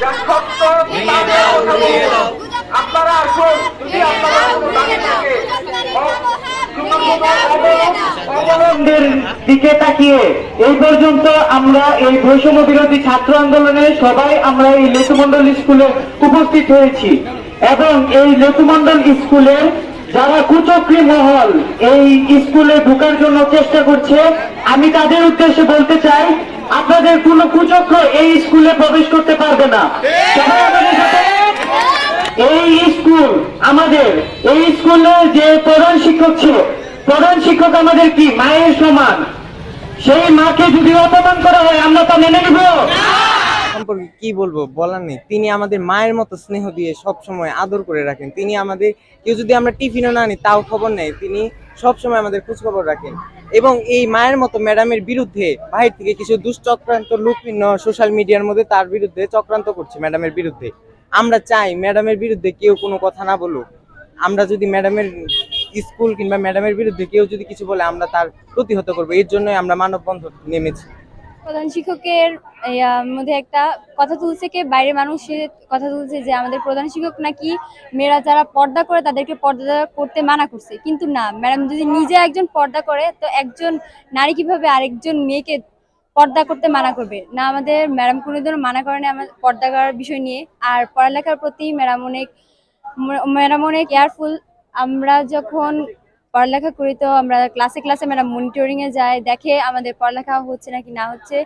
যা সত্য। আপনারা আসুন যদি আপনারা কোনো দাবি থাকে। দিকে তাকিয়ে এই পর্যন্ত আমরা এই বৈষম্য বিরোধী ছাত্র আন্দোলনে সবাই আমরা এই লেতুমন্ডল স্কুলে উপস্থিত হয়েছি। এবং এই লেতুমন্ডল স্কুলের যারা কুচক্রী মহল এই স্কুলে ঢোকার জন্য চেষ্টা করছে আমি তাদের উদ্দেশ্যে বলতে চাই আপনাদের কোনো কুচক্র এই স্কুলে প্রবেশ করতে পারবে না। এই স্কুল আমাদের, এই স্কুলে যে প্রধান শিক্ষক ছিল, প্রধান শিক্ষক আমাদের কি? মায়ের সমান। সেই মাকে যদি অপমান করা হয়, আমরা তা মেনে নিব? সম্পর্কে কি বলব? বলার নেই। তিনি আমাদের মায়ের মতো স্নেহ দিয়ে সব সময় আদর করে রাখেন। তিনি আমাদের, কেউ যদি আমরা টিফিনও না আনি, তাও খবর নেই। তিনি সব সময় আমাদের খোঁজ খবর রাখেন। এবং এই মায়ের মতো ম্যাডামের বিরুদ্ধে বাহির থেকে কিছু দুশ্চক্রান্ত লোক সোশ্যাল মিডিয়ার মধ্যে তার বিরুদ্ধে চক্রান্ত করছে ম্যাডামের বিরুদ্ধে। আমরা চাই ম্যাডামের বিরুদ্ধে কেউ কোনো কথা না বলুক। আমরা যদি ম্যাডামের স্কুল কিংবা ম্যাডামের বিরুদ্ধে কেউ যদি কিছু বলে, আমরা তার প্রতিহত করব। এর জন্যই আমরা মানববন্ধন নেমেছি। প্রধান শিক্ষকের মধ্যে একটা কথা তুলছে কি বাইরে মানুষের কথা তুলছে যে আমাদের প্রধান শিক্ষক নাকি মেয়েরা যারা পর্দা করে তাদেরকে পর্দা করতে মানা করছে। কিন্তু না, ম্যাডাম যদি নিজে একজন পর্দা করে, তো একজন নারী কীভাবে আরেকজন মেয়েকে পর্দা করতে মানা করবে? না আমাদের ম্যাডাম কোনোদিনও মানা করেনি আমার পর্দা করার বিষয় নিয়ে। আর পড়ালেখার প্রতি ম্যাডাম অনেক ম্যাডাম অনেক কেয়ারফুল। আমরা যখন পড়ালেখা করি তো আমরা ক্লাসে ক্লাসে ম্যাডাম মনিটরিং এ যায় দেখে আমাদের পড়ালেখা হচ্ছে নাকি না হচ্ছে।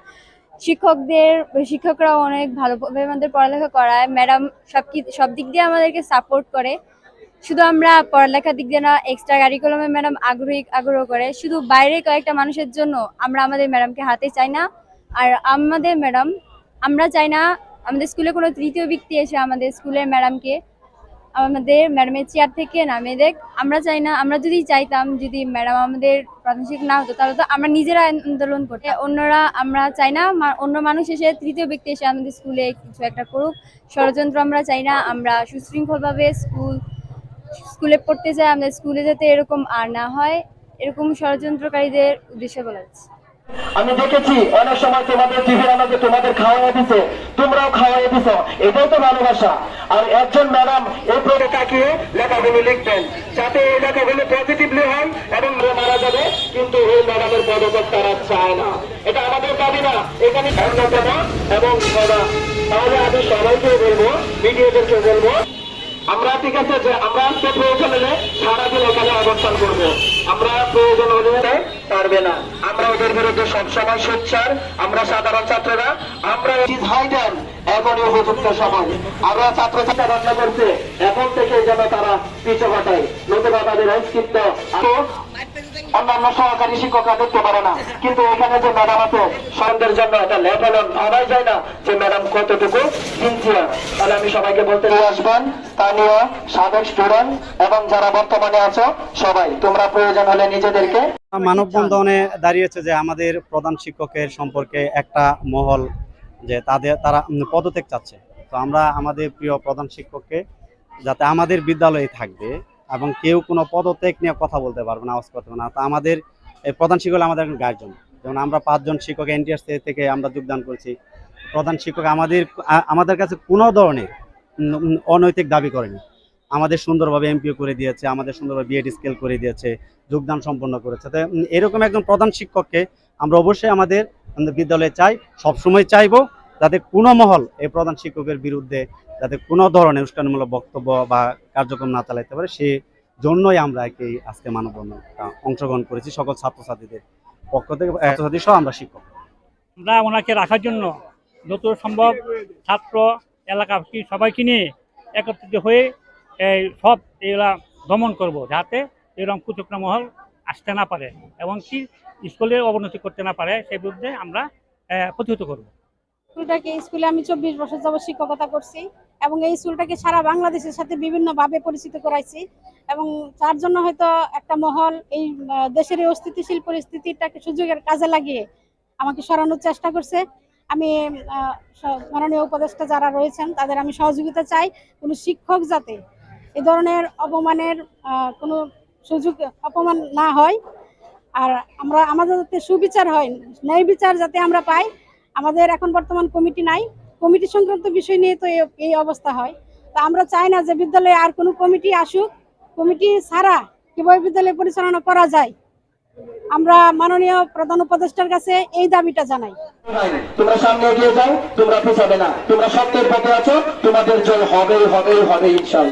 শিক্ষকদের শিক্ষকরা অনেক ভালোভাবে আমাদের পড়ালেখা করায়। ম্যাডাম সব কি সব দিক দিয়ে আমাদেরকে সাপোর্ট করে। শুধু আমরা পড়ালেখার দিক দিয়ে না এক্সট্রা কারিকুলামে ম্যাডাম আগ্রহী, আগ্রহ করে। শুধু বাইরে কয়েকটা মানুষের জন্য আমরা আমাদের ম্যাডামকে হাতে চাই না। আর আমাদের ম্যাডাম আমরা চাই না, আমাদের স্কুলে কোনো তৃতীয় ব্যক্তি এসে আমাদের স্কুলের ম্যাডামকে আমাদের ম্যাডামের চেয়ার থেকে নামিয়ে দেখ। আমরা চাই না, আমরা যদি চাইতাম, যদি ম্যাডাম আমাদের প্রাথমিক না হতো, তাহলে তো আমরা নিজেরা আন্দোলন করতে অন্যরা, আমরা চাই না অন্য মানুষ এসে তৃতীয় ব্যক্তি এসে আমাদের স্কুলে কিছু একটা করুক। ষড়যন্ত্র আমরা চাই না, আমরা সুশৃঙ্খলভাবে স্কুল স্কুলে পড়তে চাই, আমাদের স্কুলে যাতে এরকম আর না হয়। এরকম ষড়যন্ত্রকারীদের উদ্দেশ্যে বলা যাচ্ছে আমি দেখেছি অনেক সময় তোমাদের টিভির আমাকে তোমাদের খাওয়াই দিছে, তোমরাও খাওয়াই দিছো। এটাই তো ভালোবাসা। আর একজন ম্যাডাম এই উপরে তাকিয়ে লেখাগুলো লিখবেন, যাতে এই লেখাগুলো পজিটিভলি হয় এবং মারা যাবে, কিন্তু এই ম্যাডামের পদক তারা চায় না। এটা আমাদের দাবি না, এখানে অন্যতম এবং সদা তাহলে আমি সবাইকে বলব, মিডিয়াদেরকে বলব, আমরা ঠিক আছে যে আমরা আজকে প্রয়োজন হলে সারাদিন এখানে অবস্থান করব। আমরা প্রয়োজন হলে পারবে না। আমরা ওদের বিরুদ্ধে সবসময় সোচ্চার, আমরা সাধারণ ছাত্ররা, আমরা দেন এখনই উপযুক্ত সময়। আমরা ছাত্র ছাত্রী রান্না করছে এখন থেকে যেন তারা পিছু হটায়। নতুবা তাদের অস্তিত্ব অন্যান্য সহকারী শিক্ষকরা দেখতে পারে না। কিন্তু এখানে যে ম্যাডাম আছে, সন্ধ্যের জন্য এটা লেভেলন ভাবাই যায় না যে ম্যাডাম কতটুকু সিনসিয়ার তাহলে আমি সবাইকে বলতে নিয়ে আসবেন স্থানীয় সাবেক স্টুডেন্ট এবং যারা বর্তমানে আছো, সবাই। তোমরা প্রয়োজন হলে নিজেদেরকে মানববন্ধনে দাঁড়িয়েছে যে আমাদের প্রধান শিক্ষকের সম্পর্কে একটা মহল যে তাদের তারা পদত্যাগ চাচ্ছে। তো আমরা আমাদের প্রিয় প্রধান শিক্ষককে যাতে আমাদের বিদ্যালয়ে থাকবে এবং কেউ কোনো পদত্যাগ নিয়ে কথা বলতে পারবে না আওয়াজ করতে পারবে না। তো আমাদের এই প্রধান শিক্ষক আমাদের একজন গার্জেন যেমন আমরা পাঁচজন শিক্ষক এনটিআর থেকে আমরা যোগদান করেছি। প্রধান শিক্ষক আমাদের আমাদের কাছে কোনো ধরনের অনৈতিক দাবি করেনি। আমাদের সুন্দরভাবে এমপিও করে দিয়েছে, আমাদের সুন্দরভাবে বিএড স্কেল করে দিয়েছে, যোগদান সম্পন্ন করেছে। তো এরকম একজন প্রধান শিক্ষককে আমরা অবশ্যই আমাদের বিদ্যালয়ে চাই, সবসময় চাইব যাতে কোনো মহল এই প্রধান শিক্ষকের বিরুদ্ধে যাতে কোনো ধরনের উস্কানিমূলক বক্তব্য বা কার্যক্রম না চালাইতে পারে, সে জন্যই আমরা আর কি আজকে মানববন্ধনটা অংশগ্রহণ করেছি সকল ছাত্রছাত্রীদের পক্ষ থেকে ছাত্রছাত্রী সহ আমরা শিক্ষক। আমরা ওনাকে রাখার জন্য যত সম্ভব ছাত্র এলাকা, সবাইকে নিয়ে একত্রিত হয়ে এই সব এগুলা দমন করব যাতে এরকম কুচক্র মহল আসতে না পারে এবং কি স্কুলের অবনতি করতে না পারে সেই বিরুদ্ধে আমরা প্রতিহত করব। স্কুলটাকে, স্কুলে আমি চব্বিশ বছর যাবত শিক্ষকতা করছি এবং এই স্কুলটাকে সারা বাংলাদেশের সাথে বিভিন্নভাবে পরিচিত করাইছি এবং তার জন্য হয়তো একটা মহল, এই দেশের এই অস্থিতিশীল পরিস্থিতিটাকে সুযোগের কাজে লাগিয়ে আমাকে সরানোর চেষ্টা করছে। আমি মাননীয় উপদেষ্টা যারা রয়েছেন তাদের আমি সহযোগিতা চাই। কোনো শিক্ষক যাতে এ ধরনের অপমানের কোনো সুযোগ, অপমান না হয়। আর আমরা, আমাদের যাতে সুবিচার হয়, ন্যায় বিচার যাতে আমরা পাই, আমাদের এখন বর্তমান কমিটি নাই। কমিটি সংক্রান্ত বিষয় নিয়ে তো এই অবস্থা হয়। তা আমরা চাই না যে বিদ্যালয়ে আর কোনো কমিটি আসুক। কমিটি ছাড়া কীভাবে বিদ্যালয় পরিচালনা করা যায়? আমরা মাননীয় প্রধান উপদেষ্টার কাছে এই দাবিটা জানাই। তোমরা সামনে এগিয়ে যাও, তোমরা পিছাবে না। তোমরা সত্যের পথে আছো, তোমাদের জয় হবেই হবেই হবে ইনশাল্লাহ।